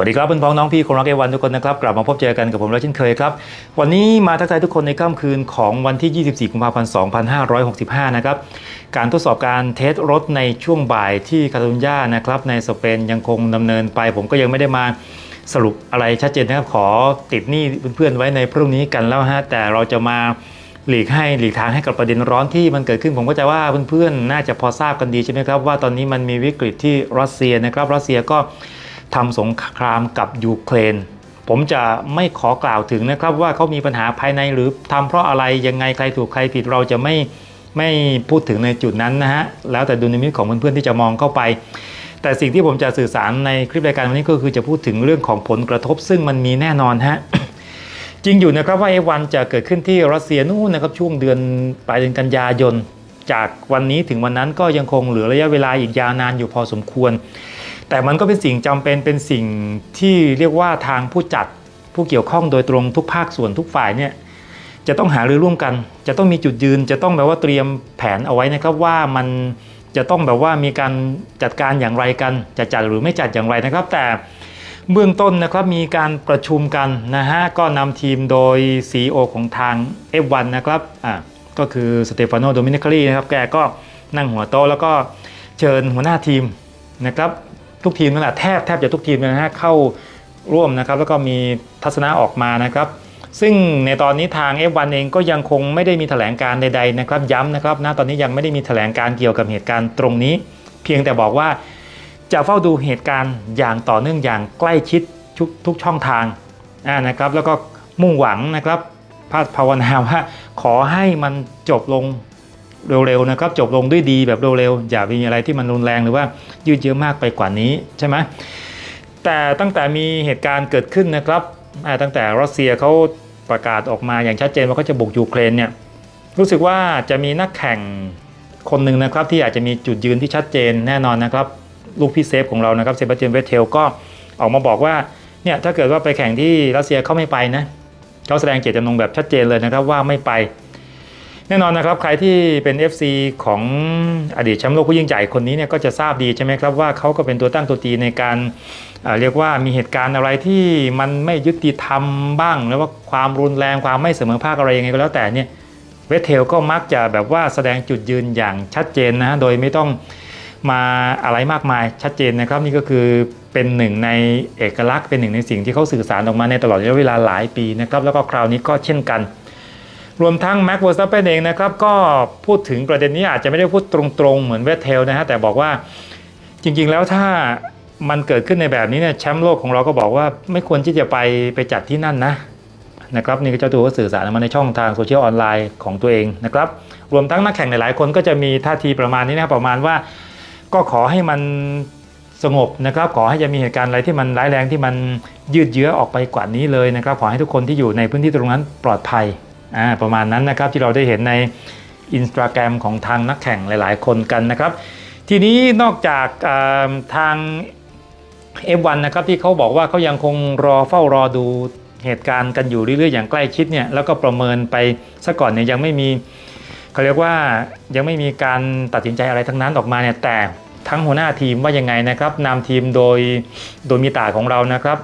สวัสดีครับเพื่อนพ้องน้องพี่คนรักเอวันทุกคนนะครับกลับมาพบเจอกันกับผมแล้วเช่นเคยครับวันนี้มาทักทายทุกคนในค่ำคืนของวันที่ 24 กุมภาพันธ์ 2565 นะครับการทดสอบการเทสรถในช่วงบ่ายที่คาตาลุญญานะครับในสเปนยังคงดำเนินไป ผมก็ยังไม่ได้มาสรุปอะไรชัดเจนนะครับขอติดหนี้เพื่อนๆไว้ในพรุ่งนี้กันแล้วฮะแต่เราจะมาหลีกให้หลีกทางให้กับประเด็นร้อนที่มันเกิดขึ้นผมก็จะว่าเพื่อนๆน่าจะพอทราบกันดีใช่ไหมครับว่าตอนนี้มันมีวิกฤตที่รัสเซียนะครับรัสเซียก็ ทำสงครามกับยูเครนผมจะไม่ขอกล่าวถึงนะครับว่าเขามีปัญหาภายในหรือทำเพราะอะไรยังไงใครถูกใครผิดเราจะไม่ไม่พูดถึงในจุดนั้นนะฮะแล้วแต่ดุลยพินิจของเพื่อนๆที่จะมองเข้าไป แต่สิ่งที่ผมจะสื่อสารในคลิปรายการวันนี้ก็คือจะพูดถึงเรื่องของผลกระทบ ซึ่งมันมีแน่นอนฮะจริงอยู่นะครับว่าไอ้วันจะเกิดขึ้นที่รัสเซียนู่นนะครับช่วงเดือนปลายเดือนกันยายน จากวันนี้ถึงวันนั้นก็ยังคงเหลือระยะเวลาอีกยาวนานอยู่พอสมควร แต่มันก็เป็นสิ่งจำเป็นเป็นสิ่งที่เรียกว่าทางผู้จัดผู้เกี่ยวข้องโดยตรงทุกภาคส่วนทุกฝ่ายเนี่ยจะต้องหารือร่วมกัน จะต้องมีจุดยืน จะต้องแบบว่าเตรียมแผนเอาไว้นะครับว่ามันจะต้องแบบว่ามีการจัดการอย่างไรกันจะจัดหรือไม่จัดอย่างไรนะครับ แต่เบื้องต้นนะครับมีการประชุมกันนะฮะก็นำทีมโดย CEO ของทาง F1 นะครับอ่าก็คือสเตฟานโนโดมินิคารีนะครับแกก็นั่งหัวโต๊ะแล้วก็เชิญหัวหน้าทีมนะครับ ทุกทีมนั่นแหละแทบแทบจะทุกทีมเลยนะฮะเข้าร่วมนะครับ แล้วก็มีทัศนะออกมานะครับ ซึ่งในตอนนี้ทาง F1 เองก็ยังคงไม่ได้มีแถลงการใดๆนะครับ ย้ำนะครับณตอนนี้ยังไม่ได้มีแถลงการเกี่ยวกับเหตุการณ์ตรงนี้ เพียงแต่บอกว่าจะเฝ้าดูเหตุการณ์อย่างต่อเนื่องอย่างใกล้ชิดทุกทุกช่องทางนะครับ แล้วก็มุ่งหวังนะครับพาภาวนาว่าขอให้มันจบลง เร็วๆนะครับจบลงด้วยดีแบบเร็วๆอย่ามีอะไรที่มันรุนแรงหรือว่ายืดเยื้อมากไปกว่านี้ใช่ไหมแต่ตั้งแต่มีเหตุการณ์เกิดขึ้นนะครับตั้งแต่รัสเซียเขาประกาศออกมาอย่างชัดเจนว่าเขาจะบุกยูเครนเนี่ยรู้สึกว่าจะมีนักแข่งคนหนึ่งนะครับที่อาจจะมีจุดยืนที่ชัดเจนแน่นอนนะครับลูกพี่เซฟของเรานะครับเซบาสเตียนเวทเทลก็ออกมาบอกว่าเนี่ยถ้าเกิดว่าไปแข่งที่รัสเซียเขาไม่ไปนะเขาแสดงเจตจำนงแบบชัดเจนเลยนะครับว่าไม่ไป แน่นอนนะครับใครที่เป็น FC ของอดีตแชมป์โลกผู้ยิ่งใหญ่คนนี้เนี่ยก็จะทราบดีใช่ไหมครับว่าเขาก็เป็นตัวตั้งตัวตีในการเอ่อเรียกว่ามีเหตุการณ์อะไรที่มันไม่ยุติธรรมบ้างหรือว่าความรุนแรงความไม่เสมอภาคอะไรยังไงก็แล้วแต่เนี่ยเวทเทลก็มักจะแบบว่าแสดงจุดยืนอย่างชัดเจนนะฮะโดยไม่ต้องมาอะไรมากมายชัดเจนนะครับนี่ก็คือเป็นหนึ่งในเอกลักษณ์เป็นหนึ่งในสิ่งที่เขาสื่อสารออกมาในตลอดระยะเวลาหลายปีนะครับแล้วก็คราวนี้ก็เช่นกัน รวมทั้งแม็กเวอร์สตัปเปนเองนะครับก็พูดถึงประเด็นนี้อาจจะไม่ได้พูดตรงๆ เหมือนเวทเทลนะฮะแต่บอกว่าจริงๆแล้วถ้ามันเกิดขึ้นในแบบนี้เนี่ยแชมป์โลกของเราก็บอกว่าไม่ควรที่จะไปไปจัดที่นั่นนะนะครับนี่ก็เจ้าตัวก็สื่อสารมาในช่องทางโซเชียลออนไลน์ของตัวเองนะครับรวมทั้งนักแข่งหลายๆคนก็จะมีท่าทีประมาณนี้นะรประมาณว่า ก็ขอให้มันสงบนะครับขอให้จะมีเหตุการณ์อะไรที่มันร้ายแรงที่มันยืดเยื้อออกไปกว่านี้เลยนะครับขอให้ทุกคนที่อยู่ในพื้นที่ตรงนั้นปลอดภัย ประมาณนั้นนะครับที่เราได้เห็นในอินสตาแกรมของทางนักแข่งหลาย ๆ คนกันนะครับ ทีนี้นอกจากทาง F1 นะครับที่เขาบอกว่าเขายังคงรอเฝ้ารอดูเหตุการณ์กันอยู่เรื่อย ๆ อย่างใกล้ชิดเนี่ยแล้วก็ประเมินไปซะก่อนเนี่ยยังไม่มีเขาเรียกว่ายังไม่มีการตัดสินใจอะไรทั้งนั้นออกมาเนี่ยแต่ทั้งหัวหน้าทีมว่ายังไงนะครับนำทีมโดยโดยมีตาของเรานะครับ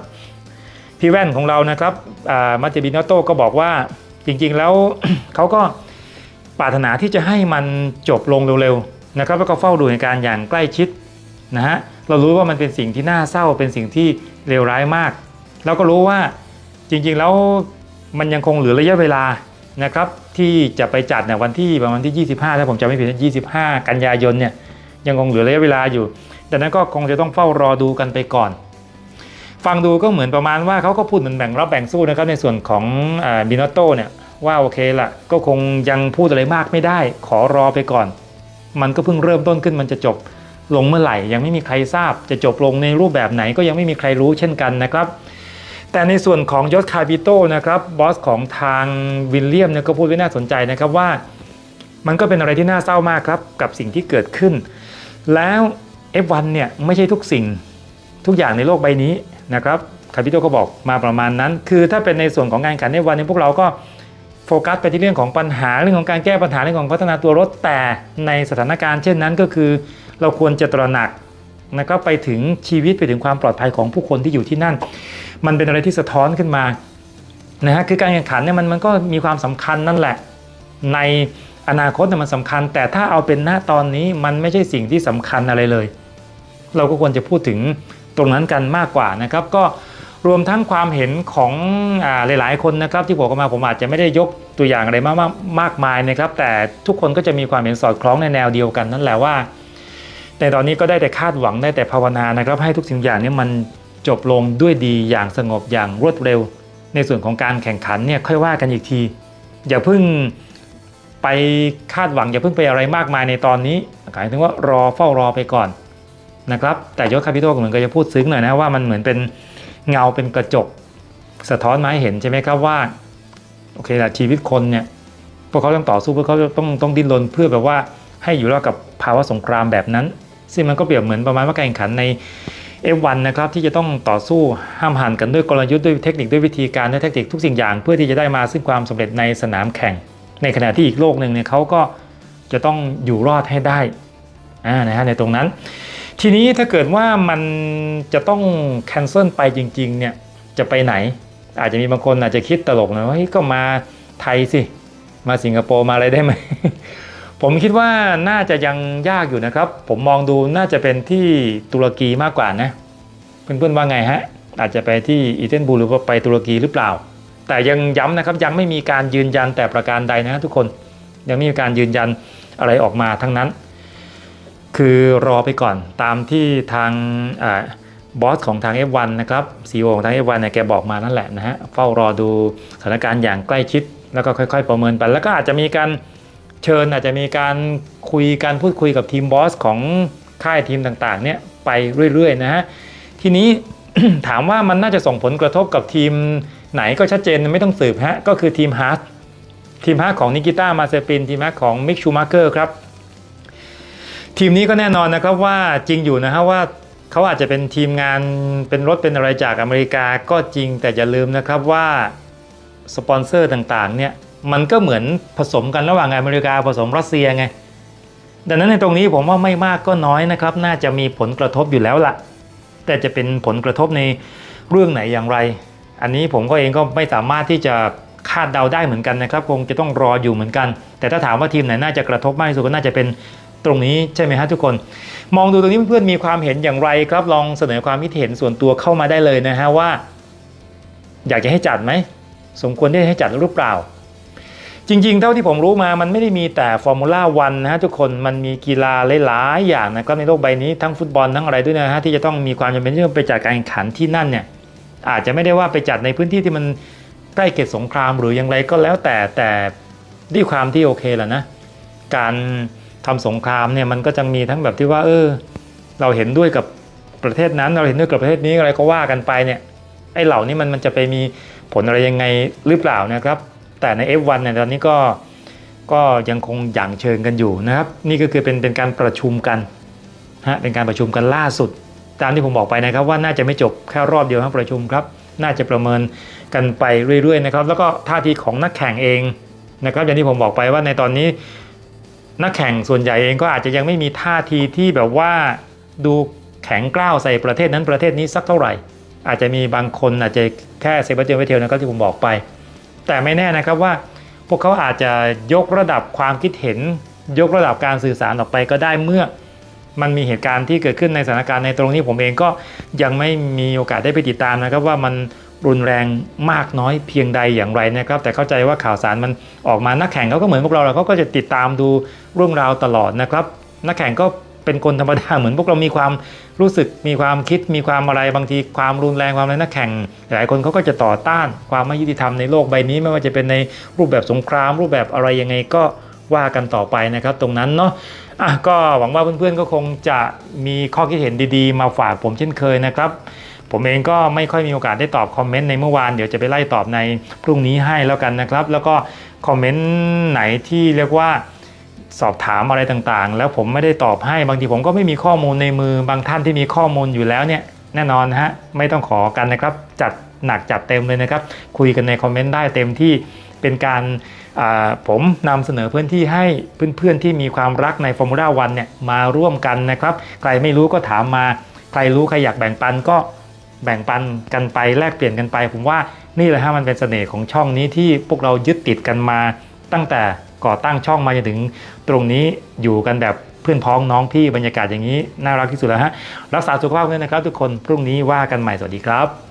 พี่แว่นของเรานะครับมัตเจบินอโต้ก็บอกว่า จริงๆแล้วเขาก็ปรารถนาที่จะให้มันจบลงเร็วๆนะครับแล้วก็เฝ้าดูเหตุการณ์อย่างใกล้ชิดนะฮะเรารู้ว่ามันเป็นสิ่งที่น่าเศร้าเป็นสิ่งที่เลวร้ายมาก แล้วก็รู้ว่าจริงๆแล้วมันยังคงเหลือระยะเวลานะครับที่จะไปจัดเนี่ยวันที่ประมาณที่ 25 ถ้าผมจำไม่ผิด 25 กันยายนเนี่ยยังคงเหลือระยะเวลาอยู่ดังนั้นก็คงจะต้องเฝ้ารอดูกันไปก่อน ฟังดูก็เหมือนประมาณว่าเขาก็พูดเหมือนแบ่งรับแบ่งสู้นะครับในส่วนของบินอโต้เนี่ย ว่าโอเคละก็คงยังพูดอะไรมากไม่ได้ ขอรอไปก่อน มันก็เพิ่งเริ่มต้นขึ้นมันจะจบลงเมื่อไหร่ ยังไม่มีใครทราบ จะจบลงในรูปแบบไหนก็ยังไม่มีใครรู้เช่นกันนะครับ แต่ในส่วนของยศคาบิโตนะครับบอสของทางวิลเลียมเนี่ยก็พูดไว้น่าสนใจนะครับว่า มันก็เป็นอะไรที่น่าเศร้ามากครับกับสิ่งที่เกิดขึ้น แล้ว F1 เนี่ยไม่ใช่ทุกสิ่งทุกอย่างในโลกใบนี้นะครับคาปิโตก็บอกมาประมาณนั้น คือถ้าเป็นในส่วนของงานขันในวันนี้พวกเราก็ โฟกัสไปที่เรื่องของปัญหาเรื่องของการแก้ปัญหาเรื่องของพัฒนาตัวรถแต่ในสถานการณ์เช่นนั้นก็คือ เราควรจะตระหนักนะครับไปถึงชีวิตไปถึงความปลอดภัยของผู้คนที่อยู่ที่นั่น มันเป็นอะไรที่สะท้อนขึ้นมานะฮะคือการแข่งขันเนี่ยมันมันก็มีความสำคัญนั่นแหละ ในอนาคตเนี่ยมันสำคัญ แต่ถ้าเอาเป็นหน้าตอนนี้มันไม่ใช่สิ่งที่สำคัญอะไรเลย เราก็ควรจะพูดถึงตรงนั้นกันมากกว่านะครับ ก็ รวมทั้งความเห็นของอหลาย ๆ คนนะครับ ที่บอกมาผมอาจจะไม่ได้ยกตัวอย่างอะไรมากมากมากมายนะครับ แต่ทุกคนก็จะมีความเห็นสอดคล้องในแนวเดียวกัน นั่นแหละว่า ในตอนนี้ก็ได้แต่คาดหวังได้แต่ภาวนานะครับ ให้ทุกสิ่งอย่างนี้มันจบลงด้วยดีอย่างสงบอย่างรวดเร็ว ในส่วนของการแข่งขันเนี่ยค่อยว่ากันอีกที อย่าเพิ่งไปคาดหวังอย่าเพิ่งไปอะไรมากมายในตอนนี้หมายถึงว่ารอเฝ้ารอไปก่อนนะครับแต่ยศคาพิโตเหมือนก็จะพูดซึ้งหน่อยนะว่ามันเหมือนเป็น เงาเป็นกระจก สะท้อนมาให้เห็นใช่ไหมครับว่าโอเคละชีวิตคนเนี่ยพวกเขาต้องต่อสู้พวกเขาต้องต้องดิ้นรนเพื่อแบบว่าให้อยู่รอดกับภาวะสงครามแบบนั้น ซึ่งมันก็เปรียบเหมือนประมาณว่าการแข่งขันใน F1 นะครับที่จะต้องต่อสู้ห้ามหันกันด้วยกลยุทธ์ด้วยเทคนิคด้วยวิธีการด้วยเทคนิคทุกสิ่งอย่าง เพื่อที่จะได้มาซึ่งความสำเร็จในสนามแข่ง ในขณะที่อีกโลกหนึ่งเนี่ยเขาก็จะต้องอยู่รอดให้ได้อ่านะฮะในตรงนั้น ทีนี้ถ้าเกิดว่ามันจะต้องแคนเซิลไปจริงๆเนี่ยจะไปไหน อาจจะมีบางคนอาจจะคิดตลกนะว่าก็มาไทยสิ มาสิงคโปร์มาอะไรได้ไหม ผมคิดว่าน่าจะยังยากอยู่นะครับ ผมมองดูน่าจะเป็นที่ตุรกีมากกว่านะ เพื่อนๆว่าไงฮะ อาจจะไปที่อิสตันบูลหรือว่าไปตุรกีหรือเปล่า แต่ยังย้ำนะครับยังไม่มีการยืนยันแต่ประการใดนะทุกคนยังไม่มีการยืนยันอะไรออกมาทั้งนั้น คือรอไปก่อนตามที่ทางอบอสของทาง F1 นะครับ CEO ของทาง F1 เนี่ยแกบอกมานั่นแหละนะฮะเฝ้ารอดูสถานการณ์อย่างใกล้ชิด แล้วก็ค่อย ๆ ประเมินไป แล้วก็อาจจะมีการเชิญอาจจะมีการคุยการพูดคุยกับทีมบอสของค่ายทีมต่างๆเนี่ยไปเรื่อยๆนะฮะทีนี้ถามว่ามันน่าจะส่งผลกระทบกับทีมไหนก็ชัดเจนไม่ต้องสืบฮะก็คือทีมฮาร์ดทีมฮาร์ดของนิกิต้ามาเซปินทีมฮาร์ดของมิกชูมาเกอร์ครับ ทีมนี้ก็แน่นอนนะครับว่าจริงอยู่นะฮะว่าเขาอาจจะเป็นทีมงานเป็นรถเป็นอะไรจากอเมริกาก็จริงแต่อย่าลืมนะครับว่าสปอนเซอร์ต่างๆเนี่ยมันก็เหมือนผสมกันระหว่างอเมริกาผสมรัสเซียไง ดังนั้นในตรงนี้ผมว่าไม่มากก็น้อยนะครับ น่าจะมีผลกระทบอยู่แล้วล่ะ แต่จะเป็นผลกระทบในเรื่องไหนอย่างไร อันนี้ผมก็เองก็ไม่สามารถที่จะคาดเดาได้เหมือนกันนะครับ คงจะต้องรออยู่เหมือนกัน แต่ถ้าถามว่าทีมไหนน่าจะกระทบมากที่สุดก็น่าจะเป็น ตรงนี้ใช่ไหมฮะทุกคน มองดูตรงนี้เพื่อนๆมีความเห็นอย่างไรครับลองเสนอความคิดเห็นส่วนตัวเข้ามาได้เลยนะฮะว่า อยากจะให้จัดไหมสมควรที่จะให้จัดหรือเปล่า จริงๆ เท่าที่ผมรู้มามันไม่ได้มีแต่ฟอร์มูล่าวันนะฮะทุกคนมันมีกีฬาหลายๆอย่างนะครับในโลกใบนี้ทั้งฟุตบอลทั้งอะไรด้วยนะฮะที่จะต้องมีความจำเป็นที่ต้องไปจัดการแข่งขันที่นั่นเนี่ยอาจจะไม่ได้ว่าไปจัดในพื้นที่ที่มันใกล้เขตสงครามหรืออย่างไรก็แล้วแต่แต่ด้วยความที่โอเคแหละนะการ ทำสงครามเนี่ยมันก็จะมีทั้งแบบที่ว่า เออ เราเห็นด้วยกับประเทศนั้น เราเห็นด้วยกับประเทศนี้อะไรก็ว่ากันไปเนี่ยไอ้เหล่านี้มันมันจะไปมีผลอะไรยังไงหรือเปล่านะครับ แต่ใน F1 เนี่ยตอนนี้ก็ก็ยังคงหยั่งเชิงกันอยู่นะครับ นี่ก็คือเป็นเป็นการประชุมกันฮะเป็นการประชุมกันล่าสุด ตามที่ผมบอกไปนะครับ ว่าน่าจะไม่จบแค่รอบเดียวทั้งประชุมครับ น่าจะประเมินกันไปเรื่อยๆนะครับ แล้วก็ท่าทีของนักแข่งเองนะครับอย่างที่ผมบอกไปว่าในตอนนี้ นักแข่งส่วนใหญ่เองก็อาจจะยังไม่มีท่าทีที่แบบว่าดูแข็งกร้าวใส่ประเทศนั้นประเทศนี้สักเท่าไหร่ อาจจะมีบางคนอาจจะแค่เซบาสเตียนเวเทลนะครับที่ผมบอกไป แต่ไม่แน่นะครับว่า พวกเขาอาจจะยกระดับความคิดเห็น ยกระดับการสื่อสารออกไปก็ได้เมื่อ มันมีเหตุการณ์ที่เกิดขึ้นในสถานการณ์ในตรงนี้ผมเองก็ยังไม่มีโอกาสได้ไปติดตามนะครับว่ามัน รุนแรงมากน้อยเพียงใดอย่างไรนะครับ แต่เข้าใจว่าข่าวสารมันออกมานักแข่งเขาก็เหมือนพวกเราเขาก็จะติดตามดูเรื่องราวตลอดนะครับ นักแข่งก็เป็นคนธรรมดาเหมือนพวกเรามีความรู้สึกมีความคิดมีความอะไรบางทีความรุนแรงความอะไรนักแข่ง หลายคนเขาก็จะต่อต้านความไม่ยุติธรรมในโลกใบนี้ ไม่ว่าจะเป็นในรูปแบบสงคราม รูปแบบอะไรยังไงก็ว่ากันต่อไปนะครับ ตรงนั้นเนาะอะก็หวังว่าเพื่อนๆก็คงจะมีข้อคิดเห็นดีๆ มาฝากผมเช่นเคยนะครับ ผมเองก็ไม่ค่อยมีโอกาสได้ตอบคอมเมนต์ในเมื่อวานเดี๋ยวจะไปไล่ตอบในพรุ่งนี้ให้แล้วกันนะครับ แล้วก็คอมเมนต์ไหนที่เรียกว่าสอบถามอะไรต่างๆ แล้วผมไม่ได้ตอบให้บางทีผมก็ไม่มีข้อมูลในมือบางท่านที่มีข้อมูลอยู่แล้วเนี่ยแน่นอนฮะไม่ต้องขอกันนะครับ จัดหนักจัดเต็มเลยนะครับ คุยกันในคอมเมนต์ได้เต็มที่เป็นการผมนำเสนอพื้นที่ให้เพื่อนๆที่มีความรักในฟอร์มูล่าวันเนี่ยมาร่วมกันนะครับ ใครไม่รู้ก็ถามมา ใครรู้ใครอยากแบ่งปันก็ แบ่งปันกันไปแลกเปลี่ยนกันไป ผมว่านี่แหละฮะมันเป็นเสน่ห์ของช่องนี้ที่พวกเรายึดติดกันมาตั้งแต่ก่อตั้งช่องมาจนถึงตรงนี้อยู่กันแบบเพื่อนพ้องน้องพี่บรรยากาศอย่างนี้น่ารักที่สุดแล้วฮะรักษาสุขภาพด้วยนะครับ ทุกคนพรุ่งนี้ว่ากันใหม่สวัสดีครับ